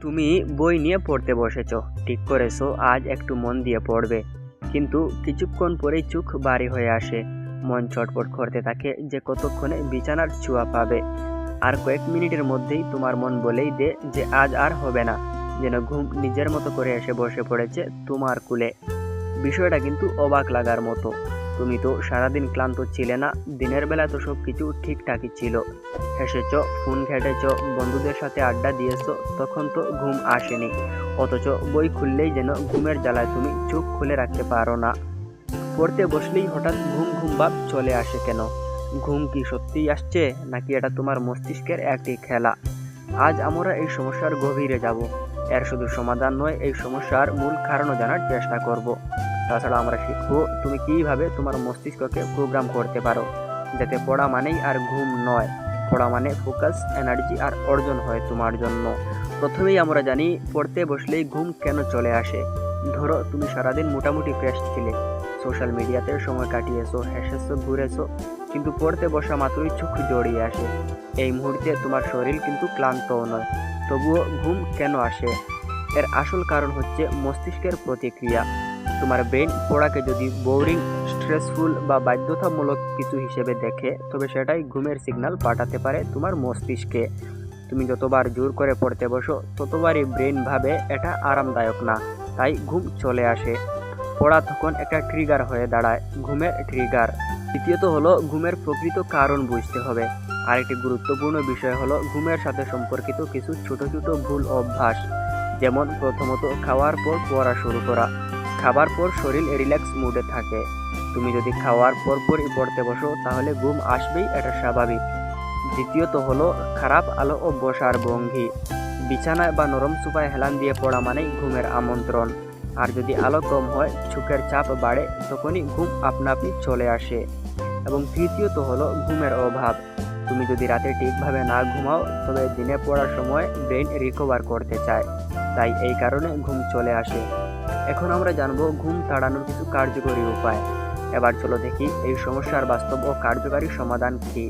তুমি বই নিয়ে পড়তে বসেছ, ঠিক করেছ, আজ একটু মন দিয়ে পড়বে। কিন্তু কিছুক্ষণ পরেই চোখ বাড়ি হয়ে আসে। মন চটপট করতে থাকে যে কতক্ষণে বিছানার ছোঁয়া পাবে। আর কয়েক মিনিটের মধ্যেই তোমার মন বলেই দে যে আজ আর হবে না, যেন ঘুম নিজের মতো করে এসে বসে পড়েছে তোমার কুলে। বিষয়টা কিন্তু অবাক লাগার মতো। তুমি তো সারাদিন ক্লান্ত ছিলে না, দিনের বেলা তো সব কিছু ঠিকঠাকই ছিল। হেসেছ, ফোন ঘেটেছ, বন্ধুদের সাথে আড্ডা দিয়েছ, তখন তো ঘুম আসেনি। অথচ বই খুললেই যেন ঘুমের জ্বালায় তুমি চোখ খুলে রাখতে পারো না। পড়তে বসলেই হঠাৎ ঘুম ঘুম ভাব চলে আসে কেন? ঘুম কি সত্যিই আসছে, নাকি এটা তোমার মস্তিষ্কের একটি খেলা? আজ আমরা এই সমস্যার গভীরে যাব। এর শুধু সমাধান নয়, এই সমস্যার মূল কারণও জানার চেষ্টা করব। তাছাড়া আমরা শিখব তুমি কীভাবে তোমার মস্তিষ্ককে প্রোগ্রাম করতে পারো। যাতে পড়া মানেই আর ঘুম নয়। পড়া মানে ফোকাস এনার্জি আর অর্জন হয় তোমার জন্য। প্রথমেই আমরা জানি, পড়তে বসলেই ঘুম কেন চলে আসে? ধরো, তুমি সারাদিন মোটামুটি ফ্রেশ ছিলে। সোশ্যাল মিডিয়াতে সময় কাটিয়েছো, হেসেছো, ঘুরেছো, কিন্তু পড়তে বসা মাত্রই চোখ জড়িয়ে আসে। এই মুহূর্তে তোমার শরীর কিন্তু ক্লান্তও নয়, তবুও ঘুম কেন আসে? এর আসল কারণ হচ্ছে মস্তিষ্কের প্রতিক্রিয়া। তোমার ব্রেন পড়াকে যদি বোরিং স্ট্রেসফুল বা বাধ্যতামূলক কিছু হিসেবে দেখে, তবে সেটাই ঘুমের সিগন্যাল পাঠাতে পারে তোমার মস্তিষ্কে। তুমি যতবার জোর করে পড়তে বসো, ততবারই ব্রেন ভাবে এটা আরামদায়ক না, তাই ঘুম চলে আসে। পড়া তখন একটা ট্রিগার হয়ে দাঁড়ায়, ঘুমের ট্রিগার দ্বিতীয়ত হলো ঘুমের প্রকৃত কারণ বুঝতে হবে। আরেকটি গুরুত্বপূর্ণ বিষয় হলো ঘুমের সাথে সম্পর্কিত কিছু ছোট ছোট ভুল অভ্যাস, যেমন প্রথমত খাওয়ার পর পড়া শুরু করা। খাবার পর শরীর রিল্যাক্স মুডে থাকে। তুমি যদি খাওয়ার পর পরই পড়তে বসো, তাহলে ঘুম আসবেই, এটা স্বাভাবিক। দ্বিতীয়ত হলো, খারাপ আলো ও বসার ভঙ্গি। বিছানায় বা নরম সুপায় হেলান দিয়ে পড়া মানেই ঘুমের আমন্ত্রণ। আর যদি আলো কম হয় চোখের চাপ বাড়ে, তখনই ঘুম আপনাপনি চলে আসে। এবং তৃতীয়ত হলো, ঘুমের অভাব। তুমি যদি রাতে ঠিকভাবে না ঘুমাও, তবে দিনে পড়ার সময় ব্রেন রিকভার করতে চায়। তাই এই কারণে ঘুম চলে আসে। এখন আমরা জানব ঘুম তাড়ানোর কিছু কার্যকরী উপায়। এবার চলো দেখি এই সমস্যার বাস্তব ও কার্যকারী সমাধান কী।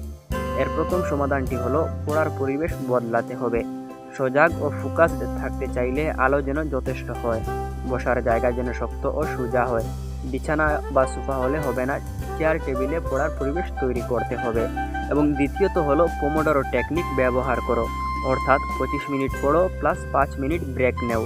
এর প্রথম সমাধানটি হলো, পড়ার পরিবেশ বদলাতে হবে। সজাগ ও ফোকাস থাকতে চাইলে আলো যেন যথেষ্ট হয়, বসার জায়গা যেন শক্ত ও সোজা হয়। বিছানা বা সোফা হলে হবে না চেয়ার টেবিলে পড়ার পরিবেশ তৈরি করতে হবে। এবং দ্বিতীয়ত হলো পোমোডোরো টেকনিক ব্যবহার করো, অর্থাৎ পঁচিশ মিনিট পড়ো প্লাস পাঁচ মিনিট ব্রেক নেও।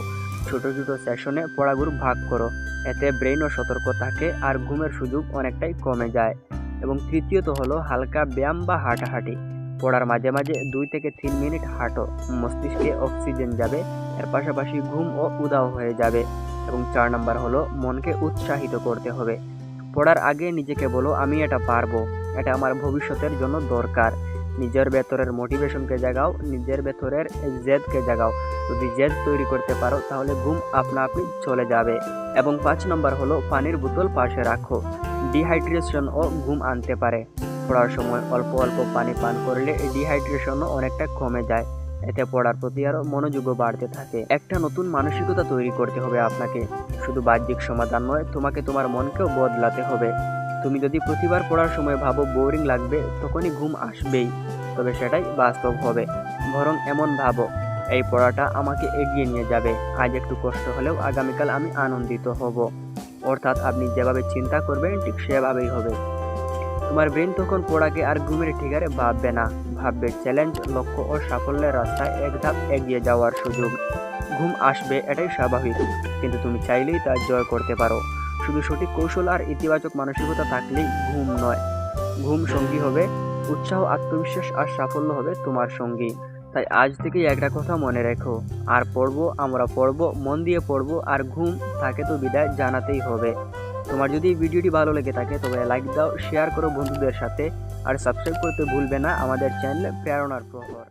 ছোট ছোট সেশনে পড়াগুলো ভাগ করো। এতে ব্রেনও সতর্ক থাকে আর ঘুমের সুযোগ অনেকটাই কমে যায়। এবং তৃতীয়ত হলো হালকা ব্যায়াম বা হাঁটাহাঁটি। পড়ার মাঝে মাঝে দুই থেকে তিন মিনিট হাঁটো। মস্তিষ্কে অক্সিজেন যাবে, এর পাশাপাশি ঘুম ও উদাও হয়ে যাবে। এবং চার নাম্বার হলো মনকে উৎসাহিত করতে হবে। পড়ার আগে নিজেকে বলো, আমি এটা পারব। এটা আমার ভবিষ্যতের জন্য দরকার। নিজের ভেতরের মোটিভেশনকে জাগাও, নিজের ভেতরের জেদকে জাগাও। যদি জেদ তৈরি করতে পারো, তাহলে ঘুম আপনা আপনি চলে যাবে। এবং পাঁচ নম্বর হলো পানির বোতল পাশে রাখো। ডিহাইড্রেশন ও ঘুম আনতে পারে। পড়ার সময় অল্প অল্প পানি পান করলে ডিহাইড্রেশনও অনেকটা কমে যায়। এতে পড়ার প্রতি আরও মনোযোগও বাড়তে থাকে। একটা নতুন মানসিকতা তৈরি করতে হবে আপনাকে। শুধু বাহ্যিক সমাধান নয়, তোমাকে তোমার মনকেও বদলাতে হবে। তুমি যদি প্রতিবার পড়ার সময় ভাবো বোরিং লাগবে, তখনই ঘুম আসবেই। তবে সেটাই বাস্তব হবে। বরং এমন ভাবো, এই পড়াটা আমাকে এগিয়ে নিয়ে যাবে। আজ একটু কষ্ট হলেও আগামীকাল আমি আনন্দিত হব। অর্থাৎ আপনি যেভাবে চিন্তা করবেন, ঠিক সেভাবেই হবে। তোমার ব্রেন তখন পড়াকে আর ঘুমের ঠিকারে ভাববে না। ভাববে চ্যালেঞ্জ, লক্ষ্য ও সাফল্যের রাস্তায় এক ধাপ এগিয়ে যাওয়ার সুযোগ। ঘুম আসবে, এটাই স্বাভাবিক। কিন্তু তুমি চাইলেই তা জয় করতে পারো। শুধু সঠিক কৌশল আর ইতিবাচক মানসিকতা থাকলেই ঘুম নয়। ঘুম সঙ্গী হবে, উৎসাহ, আত্মবিশ্বাস আর সাফল্য হবে তোমার সঙ্গী তাই আজ থেকেই একটা কথা মনে রেখো, আর পড়ব, আমরা পড়ব, মন দিয়ে পড়ব, আর ঘুম তাকে তো বিদায় জানাতেই হবে। তোমার যদি ভিডিওটি ভালো লেগে থাকে, তবে লাইক দাও শেয়ার করো বন্ধুদের সাথে, আর সাবস্ক্রাইব করতে ভুলবে না আমাদের চ্যানেলে প্রেরণার প্রহর।